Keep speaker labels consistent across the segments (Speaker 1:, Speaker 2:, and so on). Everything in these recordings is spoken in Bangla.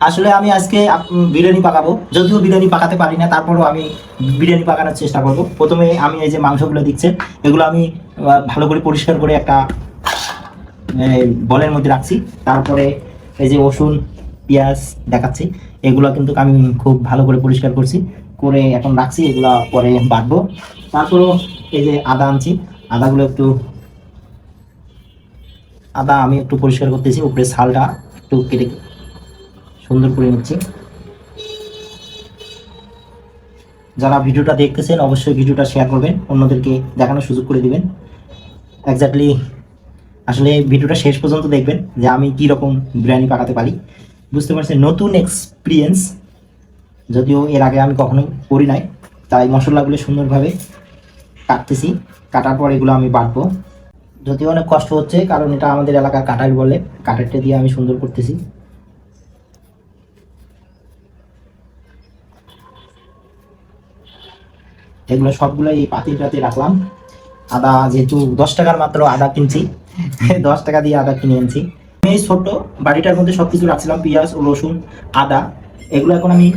Speaker 1: আসলে আমি আজকে বিরিয়ানি পাকাবো। যদিও বিরিয়ানি পাকাতে পারি না, তারপরেও আমি বিরিয়ানি পাকানোর চেষ্টা করব। প্রথমে আমি এই যে মাংসগুলো দিচ্ছে এগুলো আমি ভালো করে পরিষ্কার করে একটা বলের মধ্যে রাখছি। তারপরে এই যে রসুন, পেঁয়াজ দেখাচ্ছি। এগুলো কিন্তু আমি খুব ভালো করে পরিষ্কার করছি, করে এখন রাখছি, এগুলো পরে বাটবো। তারপরেও এই যে আদা আনছি, আদাগুলো একটু, আদা আমি একটু পরিষ্কার করতেছি, উপরে ছালটা একটু কেটে সুন্দর করে নিচ্ছি। যারা ভিডিওটা দেখতেছেন, অবশ্যই ভিডিওটা শেয়ার করবেন, অন্যদেরকে দেখানোর সুযোগ করে দিবেন। এক্স্যাক্টলি আসলে ভিডিওটা শেষ পর্যন্ত দেখবেন যে আমি কি রকম বিরিয়ানি পাকাতে পারি। বুঝতে পারছেন, নতুন এক্সপিরিয়েন্স যদিও এর আগে আমি কখনোই করি নাই, তাই মশলাগুলো সুন্দরভাবে কাটতেছি। কাটার পর এগুলো আমি বাটবো। যদিও অনেক কষ্ট হচ্ছে, কারণ এটা আমাদের এলাকার কাটার বলে কাটারটা দিয়ে আমি সুন্দর করতেছি। এগুলো সবগুলো এই পাতিলটাতে রাখলাম। আদা যেহেতু দশ টাকার মাত্র আদা কিনছি, দশ টাকা দিয়ে আদা কিনে আনছি আমি এই ছোট্ট বাড়িটার মধ্যে সব কিছু রাখছিলাম, পেঁয়াজ, রসুন, আদা। এগুলো এখন আমি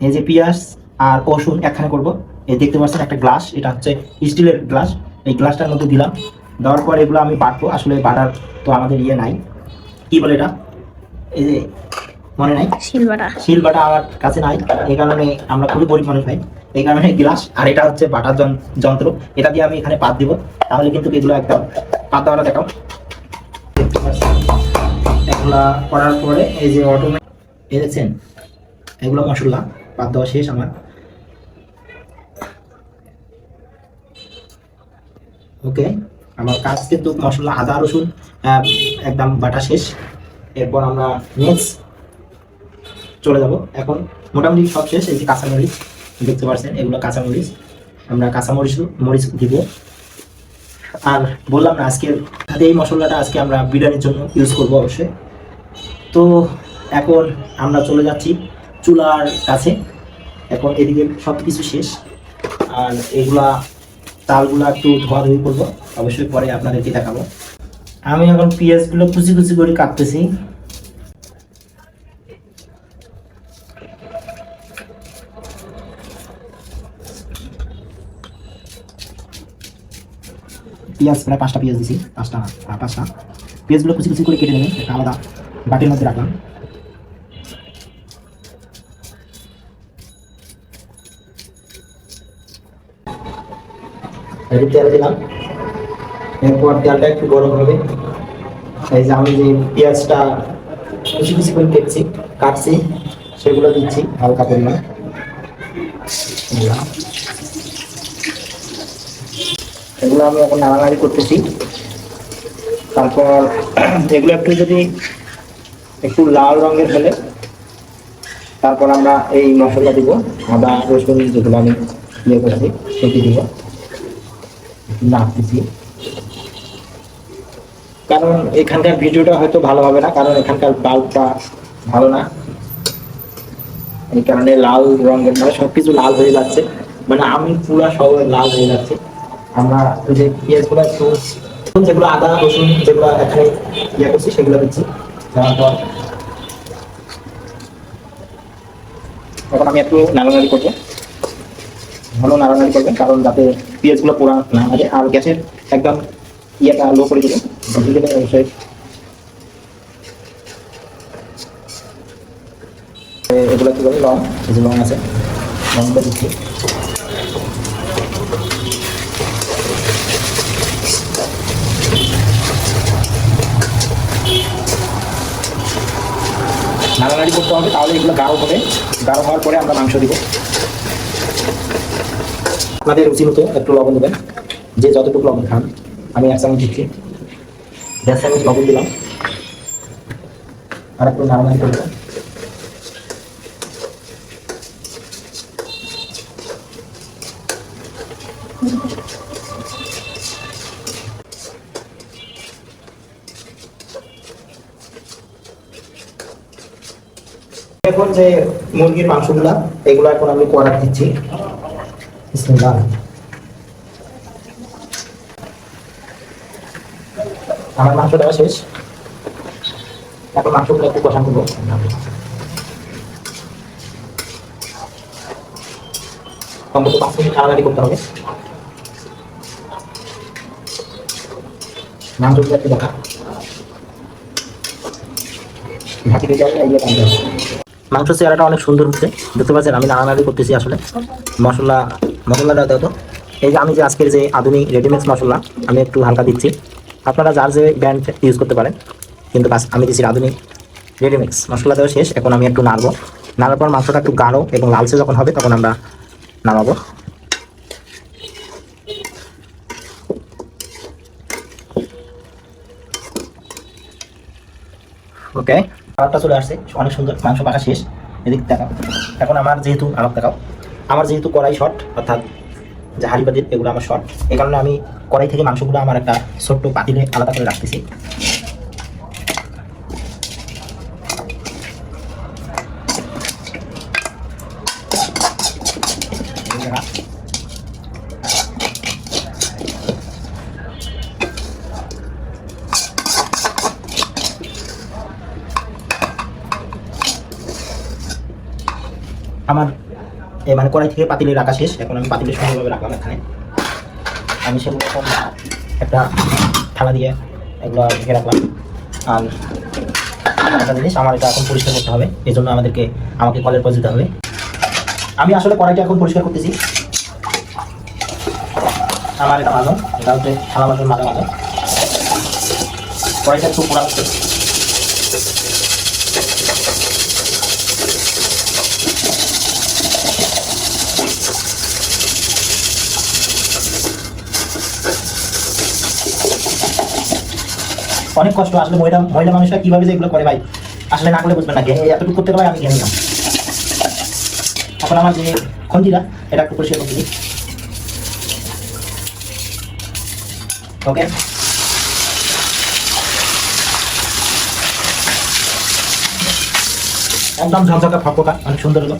Speaker 1: এই যে পেঁয়াজ আর রসুন একখানে করব। এই দেখতে পাচ্ছেন একটা গ্লাস, এটা হচ্ছে স্টিলের গ্লাস। এই গ্লাসটার মধ্যে দিলাম। দেওয়ার পর এগুলো আমি বাটবো। আসলে বাটার তো আমাদের ইয়ে নাই। কি বলে এটা? এই যে মনে নাই?
Speaker 2: শিলবাটা।
Speaker 1: শিল বাটা আমার কাছে নাই। এই কারণে আমরা খুবই গরিব মানুষ ভাই। এই কারণে গ্লাস আর এটা হচ্ছে বাটার যন্ত্র। এটা দিয়ে আমি এখানে পাত দিব। তাহলে কিন্তু এগুলো একদম পাত দেওয়াটা দেখাও। এগুলা করার পরে এই যে এই দেখছেন? এগুলো মশলা। পাত দেওয়া শেষ আমার। ওকে। আমার কাজ কিন্তু মশলা আদা রসুন একদম বাটা শেষ। এরপর আমরা নেক্সট চলে যাব। এখন মোটামুটি সব শেষ, এই যে কাঁচামরিচ দেখতে পাচ্ছেন, এগুলো কাঁচামরিচ। আমরা কাঁচামরিচ, মরিচ দিব। আর বললাম না, আজকের এই মশলাটা আজকে আমরা বিরিয়ানির জন্য ইউজ করব অবশ্যই। তো এখন আমরা চলে যাচ্ছি চুলার কাছে। এখন এদিকে সব কিছু শেষ। আর এগুলা চালগুলো একটু ধোয়াধুয়ি করব। অবশ্যই পরে আপনাদেরকে দেখাবো। আমি এখন পেঁয়াজগুলো কুচি কুচি করে কাটতেছি। পেঁয়াজ, প্রায় পাঁচটা পেঁয়াজ দিছি, পাঁচটা পাঁচটা। পেঁয়াজগুলো কুচি কুচি করে কেটে নেবেন একটা আলাদা বাটির মধ্যে রাখলাম। তেল দিলাম। এরপর তেলটা একটু গরম হবে। এই যে আমি যে পেঁয়াজটা কুচি কুচি করে কেটছি, কাটছি, সেগুলো দিচ্ছি হালকা পরিমাণ দিলাম। এগুলো আমি এখন নাড়ানাড়ি করতেছি। তারপর এগুলো একটু যদি একটু লাল রঙের হলে তারপর আমরা এই মশলা দিব। আদা, রসুন যেগুলো আমি ইয়ে করছি, সেটি দিব। নাড়তেছি। কারণ এখানকার ভিডিওটা হয়তো ভালো হবে না, কারণ এখানকার বাল্বটা ভালো না। এই কারণে লাল রঙের মানে সবকিছু লাল হয়ে যাচ্ছে। মানে আমি পুরা সব লাল হয়ে যাচ্ছে। আমরা ওই যে পেঁয়াজগুলো একটু যেগুলো আদা, রসুন যেগুলো এখানে ইয়ে করছি, সেগুলো দিচ্ছি। দেওয়ার এখন আমি একটু নাড়ানাড়ি করব। ভালো নাড়ানাড়ি করবেন, কারণ যাতে পেঁয়াজগুলো পোড়া না হয় আর গ্যাসের একদম ইয়েটা লো করে দিবেন। দিলে অবশ্যই এগুলো কি বলে লং লং আছে, লংটা দিচ্ছি। নাড়ানাড়ি করতে হবে, তাহলে এগুলো গাঢ় হবে। গাঢ় হওয়ার পরে আমরা মাংস দিব। আপনাদের রুচি মতো একটু লবণ দেবেন। যে যতটুকু লবণ খান, আমি এক চামচ দিচ্ছি। দেড় চামচ লবণ দিলাম। আর একটু নাড়ানাড়ি করব এখন যে মুরগির মাংসগুলা, এগুলো এখন আমি করার দিচ্ছি। আমার মাংস দেওয়া শেষ। এখন মাংসগুলো একটু কষান করব। অন্তত পাঁচ মিনিট নাড়াড়ি করতে হবে। মাংসগুলো একটু দেখা। ঢাকি দিয়ে যাবে এগিয়ে মাংস চেহারাটা অনেক সুন্দর হচ্ছে। দেখতে পাচ্ছেন আমি নাড়ানাড়ি করতেছি আসলে। মশলা, মশলাটা দাও তো। এই যে আমি যে আজকের যে আধুনিক রেডিমেক্স মশলা, আমি একটু হালকা দিচ্ছি। আপনারা যার যে ব্র্যান্ড ইউজ করতে পারেন, কিন্তু আমি দিচ্ছি আধুনিক রেডিমিক্স মশলা দেওয়া শেষ, এখন আমি একটু নাড়বো। নাড়ার পর মাংসটা একটু গাঢ় এবং লালচে যখন হবে, তখন আমরা নামাবো। ওকে কালারটা চলে আসছে, অনেক সুন্দর মাংস পাকা শেষ। এদিক দেখাও। এখন আমার যেহেতু, আলাপ দেখাও। আমার যেহেতু কড়াই শর্ট অর্থাৎ যে হাড়ি এগুলো আমার শর্ট এই কারণে আমি কড়াই থেকে মাংসগুলো আমার একটা ছোট্ট পাতিলে আলাদা করে রাখতেছি। আমার মানে কড়াই থেকে পাতিলে রাখা শেষ, এখন আমি পাতিলে সুন্দরভাবে রাখলাম এখানে। আমি সেগুলো একটা থালা দিয়ে এগুলো ঢেকে রাখলাম। আর একটা জিনিস, আমার এটা এখন পরিষ্কার করতে হবে এই জন্য আমাদেরকে, আমাকে কলের পর দিতে হবে। আমি আসলে কড়াইটা এখন পরিষ্কার করতেছি। আমার এটা ভালো, এটা হচ্ছে থালা বাসন মাঝে মাঝে কড়াইটা একটু পোড়া অনেক কষ্ট। আসলে মহিলা মহিলা মানুষরা কীভাবে যে এগুলো করে ভাই? আসলে না করলে বুঝবেন না এতটুকু করতে পারে, আমি ঘেমে নিলাম। এখন আমার যে খন্তিটা এটা একটু পরিষ্কার দিই। ওকে। একদম ঝকঝকা ফকফকা অনেক সুন্দর হলো।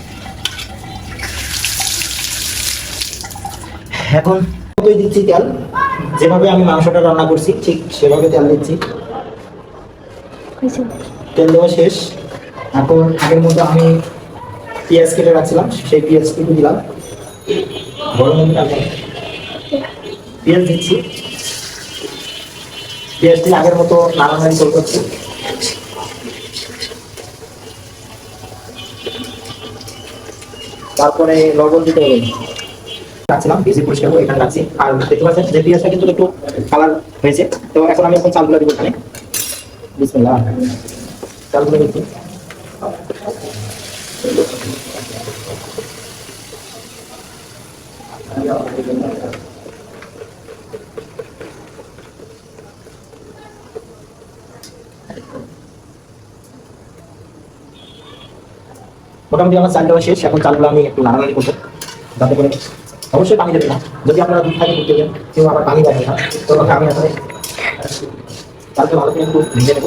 Speaker 1: এখন দিচ্ছি তেল। যেভাবে আমি মাংসটা রান্না করছি, ঠিক সেভাবে তেল দিচ্ছি। তেল দেওয়া শেষ। এখন আগের মতো আমি পেঁয়াজ কেটে রাখছিলাম, সেই দিলাম। গরম পেঁয়াজ দিচ্ছি। আগের মতো নাড়ানাড়ি করে করছি তারপরে লবণ দিতে হবে। রাখছিলাম পরিষ্কার করে এখানে রাখছি। আর দেখতে পাচ্ছেন যে পেঁয়াজটা কিন্তু একটু কালার হয়েছে। তো এখন আমি এখন চালগুলো দিব এখানে। মোটামুটি আমার চাল দেওয়া শেষ, এখন চালগুলো আমি একটু নাড়ানাড়ি করব। যাতে করে অবশ্যই পানি দেবেন না। যদি আপনারা দুধ থাকে দুধ দেবেন কেউ আবার পানি দেবেন না, তো আমি আসলে চালকে ভালো করে একটু ভেজে নেব।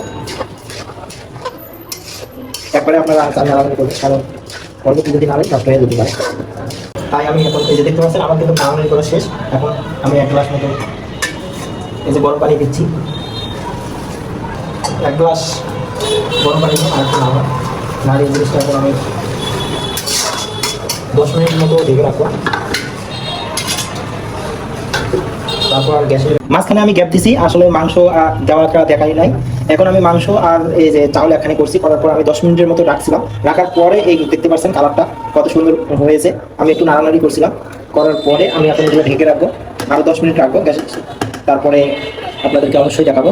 Speaker 1: একবারে আপনারা চাল নাড়ানাড়ি করবেন কারণ পরবর্তী যদি নাড়ে নষ্ট হয়ে যেতে পারে। তাই আমি এখন এই যে দেখতে পাচ্ছেন, আমার কিন্তু নাড়ানাড়ি করা শেষ। এখন আমি এক গ্লাস মতো এই যে গরম পানি দিচ্ছি। এক গ্লাস গরম পানি আর একটু নাড়া নাড়িয়ে জিনিসটা এখন আমি দশ মিনিট মতো ঢেকে রাখব। তারপর গ্যাসের মাঝখানে আমি গ্যাপ দিছি, আসলে মাংস দেওয়াটা দেখাই নাই। এখন আমি মাংস আর এই যে চাউল এখানে করছি, করার পর আমি দশ মিনিটের মতো রাখছিলাম। রাখার পরে এই দেখতে পাচ্ছেন কালারটা কত সুন্দর হয়েছে। আমি একটু নাড়ানাড়ি করছিলাম। করার পরে আমি এখন এগুলো ঢেকে রাখব। আরও দশ মিনিট রাখব গ্যাসে তারপরে আপনাদেরকে অবশ্যই দেখাবো।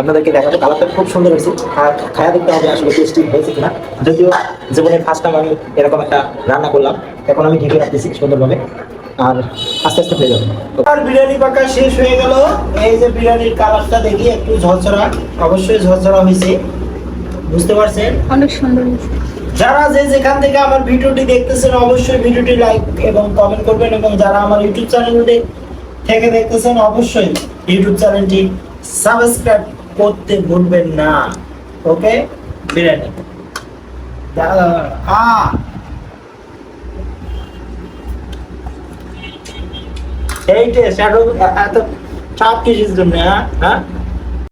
Speaker 1: আপনাদেরকে দেখাবো। কালারটা খুব সুন্দর হয়েছে। আর খায়া দেখতে হবে আসলে টেস্টি হয়েছে কিনা। যদিও জীবনের ফার্স্ট টাইম আমি এরকম একটা রান্না করলাম। এখন আমি ঢেকে রাখতেছি সুন্দরভাবে। আর আস্তে আস্তে হয়ে যাবে। আর বিরিয়ানি পাকা শেষ হয়ে গেল। এই যে বিরিয়ানির কালারটা দেখি একটু ঝরঝরা। অবশ্যই ঝরঝরা হয়েছে। বুঝতে পারছেন?
Speaker 2: অনেক সুন্দর হয়েছে।
Speaker 1: যারা যে যেখান থেকে আমার ভিডিওটি দেখতেছেন অবশ্যই ভিডিওটি লাইক এবং কমেন্ট করবেন এবং যারা আমার ইউটিউব চ্যানেলটি থেকে দেখতেছেন অবশ্যই ইউটিউব চ্যানেলটি সাবস্ক্রাইব করতে ভুলবেন না। ওকে? বিরিয়ানি। দাঁড়া, আ এই টেস্ট এত এত চাপ কিসের জন্য হ্যাঁ হ্যাঁ